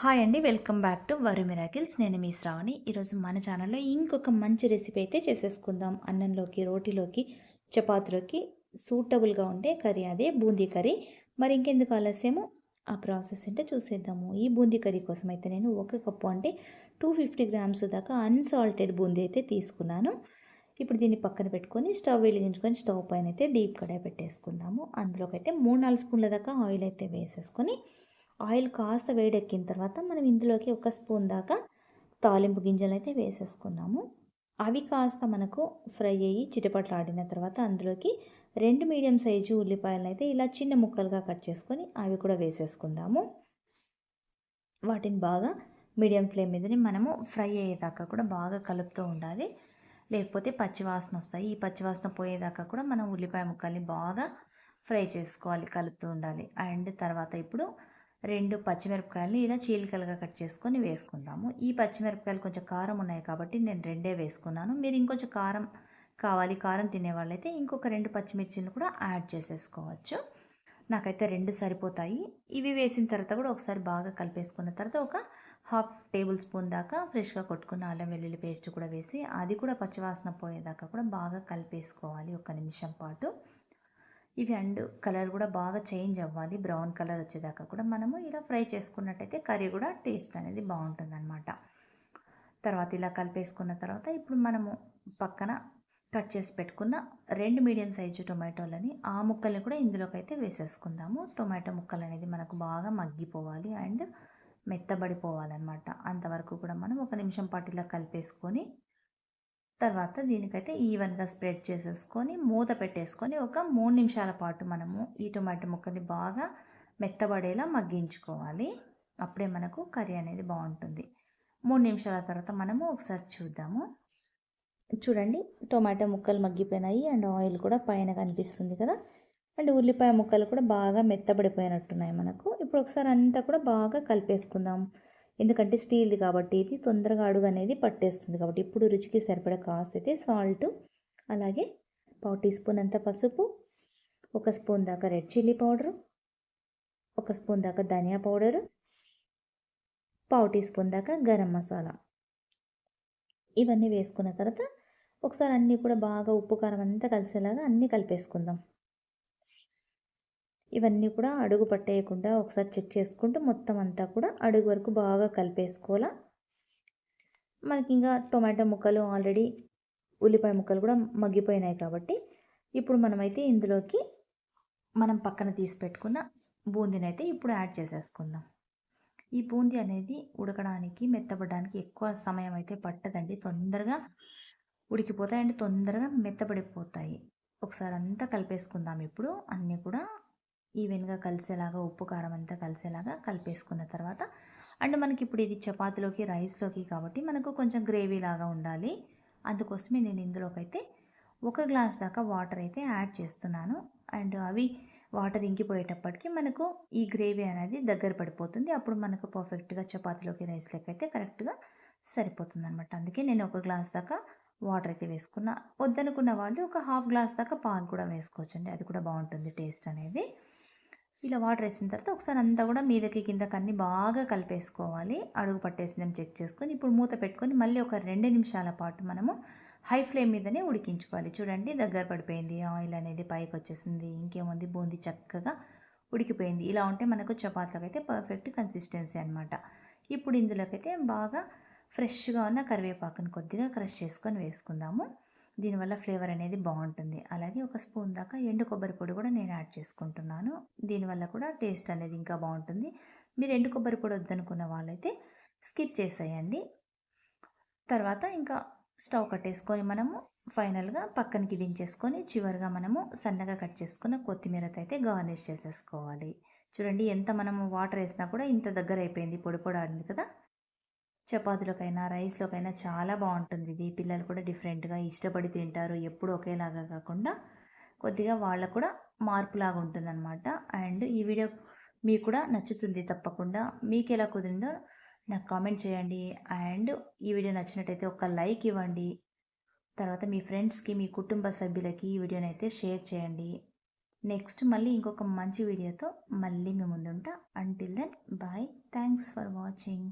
Hi అండి welcome back to Varu miracles. నేను మీ శ్రావణి. ఈరోజు మన ఛానల్లో ఇంకొక మంచి రెసిపీ అయితే చేసేసుకుందాం. అన్నంలోకి రోటీలోకి చపాతీలోకి సూటబుల్గా ఉండే కర్రీ అదే బూందీ కర్రీ. మరి ఇంకెందుకు ఆలస్యము? ఆ ప్రాసెస్ ఏంటో చూసేద్దాము. ఈ బూందీ కర్రీ కోసం అయితే నేను ఒక కప్పు అంటే టూ ఫిఫ్టీ గ్రామ్స్ దాకా అన్సాల్టెడ్ బూందీ అయితే తీసుకున్నాను. ఇప్పుడు దీన్ని పక్కన పెట్టుకొని స్టవ్ వెలిగించుకొని స్టవ్ పైన అయితే డీప్ కడాయి పెట్టేసుకుందాము. అందులోకి అయితే మూడు నాలుగు స్పూన్ల దాకా ఆయిల్ అయితే వేసేసుకొని ఆయిల్ కాస్త వేడెక్కిన తర్వాత మనం ఇందులోకి ఒక స్పూన్ దాకా తాలింపు గింజలు అయితే వేసేసుకున్నాము. అవి కాస్త మనకు ఫ్రై అయ్యి చిటపట్లాడిన తర్వాత అందులోకి రెండు మీడియం సైజు ఉల్లిపాయలను అయితే ఇలా చిన్న ముక్కలుగా కట్ చేసుకొని అవి కూడా వేసేసుకుందాము. వాటిని బాగా మీడియం ఫ్లేమ్ మీదనే మనము ఫ్రై అయ్యేదాకా కూడా బాగా కలుపుతూ ఉండాలి. లేకపోతే పచ్చివాసన వస్తాయి. ఈ పచ్చివాసన పోయేదాకా కూడా మనం ఉల్లిపాయ ముక్కల్ని బాగా ఫ్రై చేసుకోవాలి కలుపుతూ ఉండాలి. అండ్ తర్వాత ఇప్పుడు రెండు పచ్చిమిరపకాయలని ఇలా చీలికలుగా కట్ చేసుకొని వేసుకుందాము. ఈ పచ్చిమిరపకాయలు కొంచెం కారం ఉన్నాయి కాబట్టి నేను రెండే వేసుకున్నాను. మీరు ఇంకొంచెం కారం కావాలి కారం తినేవాళ్ళైతే ఇంకొక రెండు పచ్చిమిర్చిని కూడా యాడ్ చేసేసుకోవచ్చు. నాకైతే రెండు సరిపోతాయి. ఇవి వేసిన తర్వాత కూడా ఒకసారి బాగా కలిపేసుకున్న తర్వాత ఒక హాఫ్ టేబుల్ స్పూన్ దాకా ఫ్రెష్గా కొట్టుకున్న అల్లం వెల్లుల్లి పేస్ట్ కూడా వేసి అది కూడా పచ్చివాసన పోయేదాకా కూడా బాగా కలిపేసుకోవాలి ఒక నిమిషం పాటు. ఇవి అండ్ కలర్ కూడా బాగా చేంజ్ అవ్వాలి. బ్రౌన్ కలర్ వచ్చేదాకా కూడా మనము ఇలా ఫ్రై చేసుకున్నట్టయితే కర్రీ కూడా టేస్ట్ అనేది బాగుంటుందన్నమాట. తర్వాత ఇలా కలిపేసుకున్న తర్వాత ఇప్పుడు మనము పక్కన కట్ చేసి పెట్టుకున్న రెండు మీడియం సైజు టొమాటోలని ఆ ముక్కల్ని కూడా ఇందులోకి అయితే వేసేసుకుందాము. టొమాటో ముక్కలు అనేది మనకు బాగా మగ్గిపోవాలి అండ్ మెత్తబడిపోవాలన్నమాట. అంతవరకు కూడా మనం ఒక నిమిషం పాటు ఇలా కలిపేసుకొని తర్వాత దీనికైతే ఈవెన్గా స్ప్రెడ్ చేసేసుకొని మూత పెట్టేసుకొని ఒక మూడు నిమిషాల పాటు మనము ఈ టొమాటో ముక్కని బాగా మెత్తబడేలా మగ్గించుకోవాలి. అప్పుడే మనకు కర్రీ అనేది బాగుంటుంది. మూడు నిమిషాల తర్వాత మనము ఒకసారి చూద్దాము. చూడండి టొమాటో ముక్కలు మగ్గిపోయినాయి అండ్ ఆయిల్ కూడా పైన కనిపిస్తుంది కదా? అండ్ ఉల్లిపాయ ముక్కలు కూడా బాగా మెత్తబడిపోయినట్టున్నాయి మనకు. ఇప్పుడు ఒకసారి అంతా కూడా బాగా కలిపేసుకుందాం. ఎందుకంటే స్టీల్ది కాబట్టి ఇది తొందరగా అడుగు అనేది పట్టేస్తుంది. కాబట్టి ఇప్పుడు రుచికి సరిపడా కాస్ట్ అయితే సాల్ట్ అలాగే పావు టీ స్పూన్ అంత పసుపు ఒక స్పూన్ దాకా రెడ్ చిల్లీ పౌడరు ఒక స్పూన్ దాకా ధనియా పౌడరు పావు టీ స్పూన్ దాకా గరం మసాలా. ఇవన్నీ వేసుకున్న తర్వాత ఒకసారి అన్నీ కూడా బాగా ఉప్పు కారం అంతా కలిసేలాగా అన్నీ కలిపేసుకుందాం. ఇవన్నీ కూడా అడుగు పట్టేయకుండా ఒకసారి చెక్ చేసుకుంటూ మొత్తం అంతా కూడా అడుగు వరకు బాగా కలిపేసుకోవాలా. మనకి ఇంకా టొమాటో ముక్కలు ఆల్రెడీ ఉల్లిపాయ ముక్కలు కూడా మగ్గిపోయినాయి కాబట్టి ఇప్పుడు మనమైతే ఇందులోకి మనం పక్కన తీసి పెట్టుకున్న బూందీని అయితే ఇప్పుడు యాడ్ చేసేసుకుందాం. ఈ బూందీ అనేది ఉడకడానికి మెత్తబడడానికి ఎక్కువ సమయం అయితే పట్టదండి. తొందరగా ఉడికిపోతాయి అండ్ తొందరగా మెత్తబడిపోతాయి. ఒకసారి అంతా కలిపేసుకుందాం ఇప్పుడు. అన్నీ కూడా ఈవెన్గా కలిసేలాగా ఉప్పు కారం అంతా కలిసేలాగా కలిపేసుకున్న తర్వాత అండ్ మనకి ఇప్పుడు ఇది చపాతీలోకి రైస్లోకి కాబట్టి మనకు కొంచెం గ్రేవీ లాగా ఉండాలి. అందుకోసమే నేను ఇందులోకైతే ఒక గ్లాస్ దాకా వాటర్ అయితే యాడ్ చేస్తున్నాను. అండ్ అవి వాటర్ ఇంకిపోయేటప్పటికి మనకు ఈ గ్రేవీ అనేది దగ్గర పడిపోతుంది. అప్పుడు మనకు పర్ఫెక్ట్గా చపాతీలోకి రైస్లోకి అయితే కరెక్ట్గా సరిపోతుంది అనమాట అందుకే నేను ఒక గ్లాస్ దాకా వాటర్ అయితే వేసుకున్నా. వద్దనుకున్న వాళ్ళు ఒక హాఫ్ గ్లాస్ దాకా పాలు కూడా వేసుకోవచ్చండి. అది కూడా బాగుంటుంది టేస్ట్ అనేది. ఇలా వాటర్ వేసిన తర్వాత ఒకసారి అంతా కూడా మీదకి కిందకి అన్ని బాగా కలిపేసుకోవాలి. అడుగు పట్టేసిందని చెక్ చేసుకొని ఇప్పుడు మూత పెట్టుకొని మళ్ళీ ఒక రెండు నిమిషాల పాటు మనము హై ఫ్లేమ్ మీదనే ఉడికించుకోవాలి. చూడండి దగ్గర పడిపోయింది. ఆయిల్ అనేది పైకి వచ్చేసింది. ఇంకేముంది? బూందీ చక్కగా ఉడికిపోయింది. ఇలా ఉంటే మనకు చపాతీలకు అయితే పర్ఫెక్ట్ కన్సిస్టెన్సీ అనమాట ఇప్పుడు ఇందులోకైతే బాగా ఫ్రెష్గా ఉన్న కరివేపాకుని కొద్దిగా క్రష్ చేసుకొని వేసుకుందాము. దీనివల్ల ఫ్లేవర్ అనేది బాగుంటుంది. అలాగే ఒక స్పూన్ దాకా ఎండు కొబ్బరి పొడి కూడా నేను యాడ్ చేసుకుంటున్నాను. దీనివల్ల కూడా టేస్ట్ అనేది ఇంకా బాగుంటుంది. మీరు ఎండు కొబ్బరి పొడి వద్దనుకున్న వాళ్ళైతే స్కిప్ చేసేయండి. తర్వాత ఇంకా స్టవ్ కట్టేసుకొని మనము ఫైనల్గా పక్కనకి దించేసుకొని చివరిగా మనము సన్నగా కట్ చేసుకున్న కొత్తిమీరతో అయితే గార్నిష్ చేసేసుకోవాలి. చూడండి ఎంత మనము వాటర్ వేసినా కూడా ఇంత దగ్గర అయిపోయింది పొడి పొడి ఆడింది కదా? చపాతీలకైనా రైస్లోకైనా చాలా బాగుంటుంది ఇది పిల్లలు కూడా డిఫరెంట్గా ఇష్టపడి తింటారు. ఎప్పుడు ఒకేలాగా కాకుండా కొద్దిగా వాళ్ళకు కూడా మార్పులాగా ఉంటుందన్నమాట. అండ్ ఈ వీడియో మీకు కూడా నచ్చుతుంది తప్పకుండా. మీకు ఎలా కుదిరిందో నాకు కామెంట్ చేయండి. అండ్ ఈ వీడియో నచ్చినట్టయితే ఒక లైక్ ఇవ్వండి. తర్వాత మీ ఫ్రెండ్స్కి మీ కుటుంబ సభ్యులకి ఈ వీడియోని అయితే షేర్ చేయండి. నెక్స్ట్ మళ్ళీ ఇంకొక మంచి వీడియోతో మళ్ళీ మీ ముందుంటా. Until then bye thanks for watching